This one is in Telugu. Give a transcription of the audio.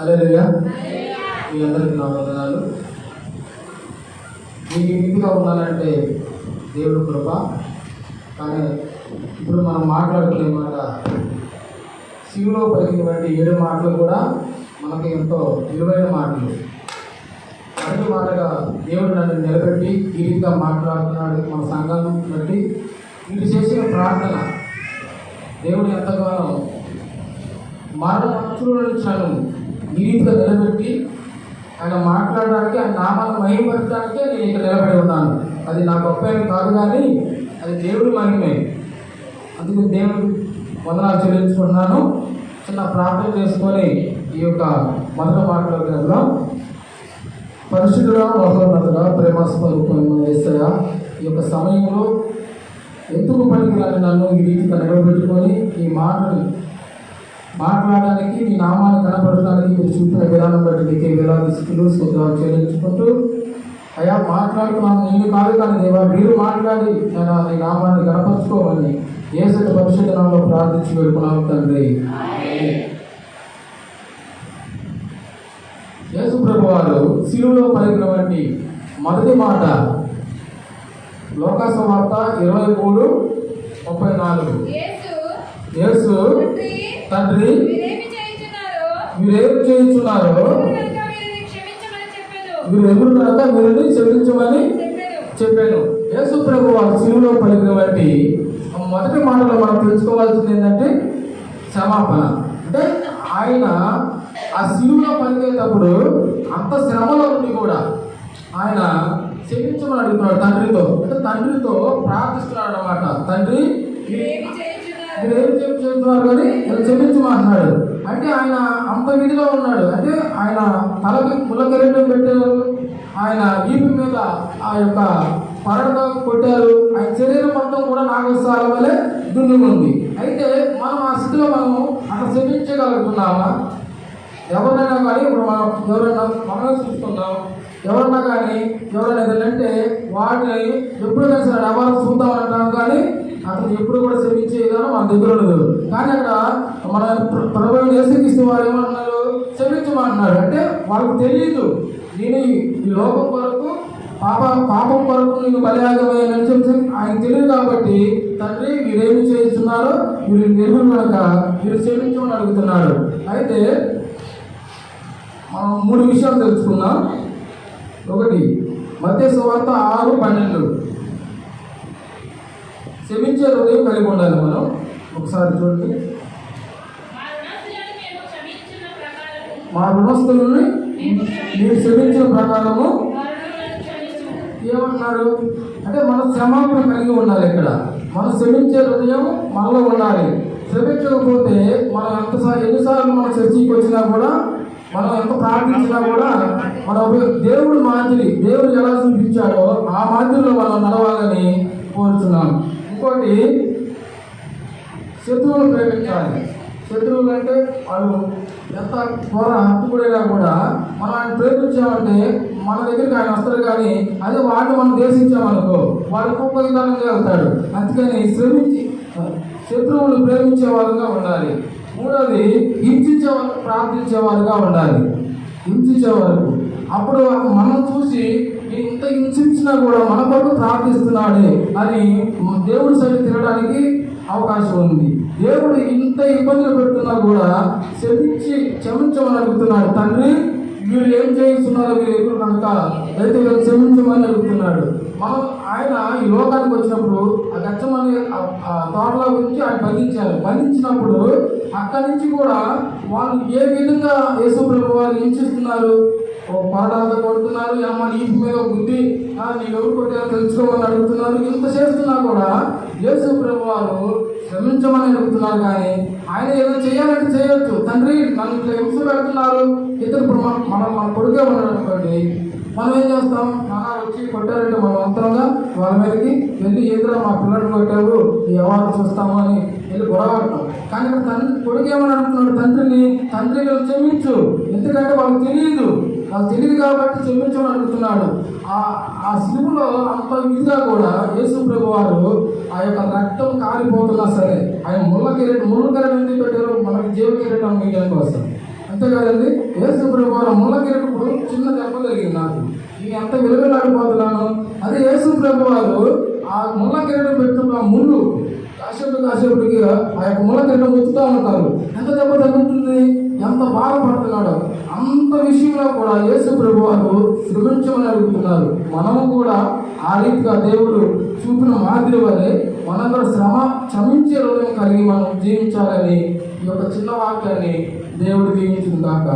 అలేలుయా. మీ అందరికీ నా వందనాలు. మీకు ఇదిగా ఉండాలంటే దేవుడు కృప. కానీ ఇప్పుడు మనం మాట్లాడుకునే మాట శివులో పలికినటువంటి ఏడు మాటలు కూడా మనకి ఎంతో విలువైన మాటలు. మొదటి మాటగా దేవుడు నన్ను నిలబెట్టి ఈ రీతిగా మాట్లాడుతున్నాడు మన సంఘాన్ని బట్టి. వీళ్ళు చేసిన ప్రార్థన దేవుడు ఎంతగానో మరణ భక్తుల నుంచి నిలబెట్టి ఆయన మాట్లాడడానికి ఆయన నామాన్ని మహిమపరచడానికే నేను ఇక్కడ నిలబడి ఉన్నాను. అది నా గొప్ప కాదు కానీ అది దేవుడి మహిమే. అందుకు దేవుడు వందనాలు చెల్లించుకుంటున్నాను. చిన్న ప్రార్థన చేసుకొని ఈ యొక్క మొదటి మాట్లాడుతున్నాం పరిశుద్ధుడా మహోన్నతుడా ప్రేమ స్వరూపమైన ఈ యొక్క సమయంలో ఎందుకు పనికిరాని నన్ను ఈ రీతిగా నిలబెట్టుకొని ఈ మాటని మాట్లాడడానికి మీ నామాన్ని కనపడడానికి మీరు చూపిన విధానం బట్టి నీకే వేలాది స్థితులు స్తోత్రాలు చెల్లించుకుంటూ అయ్యా మాట్లాడుతున్నాను. నేను కాదు కానీ దేవా మీరు మాట్లాడి నేను నీ నామాన్ని కనపరుచుకోమని ఏసటి పరిశుద్ధ నామంలో ప్రార్థించి వెళ్ళుకున్నాను తండ్రి. యేసు ప్రభు వారు శిలువలో పలికినటువంటి మొదటి మాట లోకాస వార్త ఇరవై మూడు ముప్పై నాలుగు. యేసు తండ్రి, మీరేమి చేయుచున్నారో? మీరేం చేయించున్నారో కనుక వీరిని క్షమించమని చెప్పెను. ఎవరు యేసు ప్రభు వారు శిలువలో పలికిన వంటి మొదటి మాటలో మనం తెలుసుకోవాల్సింది ఏంటంటే క్షమాపణ. అంటే ఆయన ఆ శిలువలో పలికేటప్పుడు అంత శ్రమలో ఉండి కూడా ఆయన క్షమించమని అడుగుతున్నాడు తండ్రితో. అంటే తండ్రితో ప్రార్థిస్తున్నాడు అనమాట తండ్రి మీరేమి ఏం చెప్తున్నారు కానీ ఇలా చెప్పించమంటున్నాడు అంటే ఆయన అంత విధిలో ఉన్నాడు. అంటే ఆయన తలకి ములకెరటం పెట్టారు. ఆయన వీపు మీద ఆ యొక్క పరడగా కొట్టారు. ఆయన శరీరం మొత్తం కూడా నాగస్వాల వలె దున్ను అయితే మనం ఆ స్థితిలో మనము అక్కడ క్షమించగలుగుతున్నామా? ఎవరైనా కానీ ఇప్పుడు మనం ఎవరైనా మనం చూస్తున్నాం ఎవరన్నా కానీ ఎవరైనా అంటే వాటిని ఎప్పుడైనా సరే ఎవరు చూద్దాం కానీ ఎప్పుడు కూడా శ్రమించే విధానం మన దగ్గర ఉండదు కానీ అక్కడ మన ప్ర- ప్రభు యేసుక్రీస్తు వారు ఏమంటున్నారు? క్షమించమంటున్నారు అంటే వాళ్ళకి తెలియదు నేను ఈ- లోకం కొరకు పాప పాపం కొరకు నేను బలియాగమని చెప్పి ఆయన తెలియదు కాబట్టి తండ్రి మీరేమి చేస్తున్నారో మీరు నిర్మలు మీరు క్షమించమని అడుగుతున్నారు. అయితే మనం మూడు విషయాలు తెలుసుకుందాం. ఒకటి మధ్య సువార్త ఆరు పన్నెండు. క్షమించే హృదయం కలిగి ఉండాలి మనం. ఒకసారి చూడండి. మా రుణస్థులని మీరు క్షమించిన ప్రకారము ఏమంటున్నారు అంటే మనం క్షమాపణ కలిగి ఉండాలి ఇక్కడ. మనం క్షమించే హృదయం మనలో ఉండాలి. క్షమించకపోతే మనం ఎంత ఎన్నిసార్లు మనం చర్చికి వచ్చినా కూడా మనం ఎంత ప్రార్థించినా కూడా మన దేవుడు మాదిరి దేవుడు ఎలా చూపించాడో ఆ మాదిరిలో మనం నడవాలని కోరుతున్నాం ఇంకోటి శత్రువులు ప్రేమించాలి. శత్రువులు అంటే వాళ్ళు ఎంత త్వర హత్తుకుడైనా కూడా మనం ఆయన ప్రేమించామంటే మన దగ్గరికి ఆయన వస్తారు కానీ అదే వాళ్ళు మనం దేశించామనుకో వాళ్ళు గొప్ప విధానంగా వెళ్తాడు అందుకని శ్రమించి శత్రువులు ప్రేమించే వారుగా ఉండాలి. మూడోది హింసించే వారు ప్రార్థించే వారుగా ఉండాలి. హింసించే వరకు అప్పుడు మనం చూసి ఇంత హింసించినా కూడా మన కొరకు ప్రార్థిస్తున్నాడే అని దేవుడి సైడ్ తినడానికి అవకాశం ఉంది. దేవుడు ఇంత ఇబ్బందులు పెడుతున్నా కూడా క్షమించి క్షమించమని అడుగుతున్నాడు. తండ్రి వీళ్ళు ఏం చేయిస్తున్నారో మీరు ఎదురు కనుక అయితే వీళ్ళు క్షమించమని అడుగుతున్నాడు. మనం ఆయన ఈ లోకానికి వచ్చినప్పుడు ఆ గచ్చమని ఆ తోటలో ఉంచి ఆయన బంధించారు. బంధించినప్పుడు అక్కడి నుంచి కూడా వాళ్ళు ఏ విధంగా యేసు ప్రభు వారు హింసిస్తున్నారు? ఓ పాడాలతో కొడుతున్నారు అమ్మ నీటి మీద బుద్ధి నీకు ఎవరు కొట్టారో తెలుసుకోమని అడుగుతున్నారు ఇంత చేస్తున్నా కూడా యేసు ప్రభు వారు క్షమించమని అడుగుతున్నారు కానీ ఆయన ఏదో చేయాలంటే చేయొచ్చు. తండ్రి నన్ను ఇట్లా హింస పెడుతున్నారు. ఇద్దరు ఇప్పుడు మనం మనం మన కొడుకే ఉన్నాడు అనుకోండి. మనం ఏం చేస్తాం? నాన్న వచ్చి కొట్టారంటే మనం అంతరంగా వాళ్ళ మీదకి వెళ్ళి ఏదో మా పిల్లలు కొట్టారు ఈ అవార్డు చూస్తాము అని వెళ్ళి గొడవడతాం కానీ తండ్రి కొడుకు ఏమని అడుగుతున్నాడు? తండ్రిని తండ్రి క్షమించు. ఎందుకంటే వాళ్ళకి తెలియదు. నాకు తెలియదు కాబట్టి క్షమించమని అడుగుతున్నాడు. ఆ ఆ శిలువులో అంత విధిగా కూడా యేసు ప్రభు వారు ఆ యొక్క రక్తం కారిపోతున్నా సరే ఆయన ముళ్ళ కిరీటం ముళ్ళ కిరీటం ఎందుకు పెట్టారు మనకి జీవ కిరీటం మీడియం కోసం అంతేకాదండి యేసు ప్రభు వారు ముళ్ళ కిరీటం చిన్న దెబ్బ జరిగింది నాకు. నేను ఎంత విలువలాడిపోతున్నాను అదే యేసు ప్రభు వారు ఆ ముళ్ళ కిరీటం పెట్టుకున్న ముళ్ళు కాసేపు కాసేపటికి ఆ యొక్క మూల కిరీటం ముత్తుతూ ఉంటారు. ఎంత దెబ్బ తగ్గుతుంది ఎంత బాధపడుతున్నాడో. అంత విషయంలో కూడా యేసు ప్రభు వారు శ్రమించమని అడుగుతున్నారు. మనము కూడా ఆ రీతిగా దేవుడు చూపిన మాదిరి వలె మనం కూడా శ్రమ క్షమించే హృదయం కలిగి మనం జీవించాలని ఈ యొక్క చిన్న వాక్యాన్ని దేవుడు దీవించిన కాక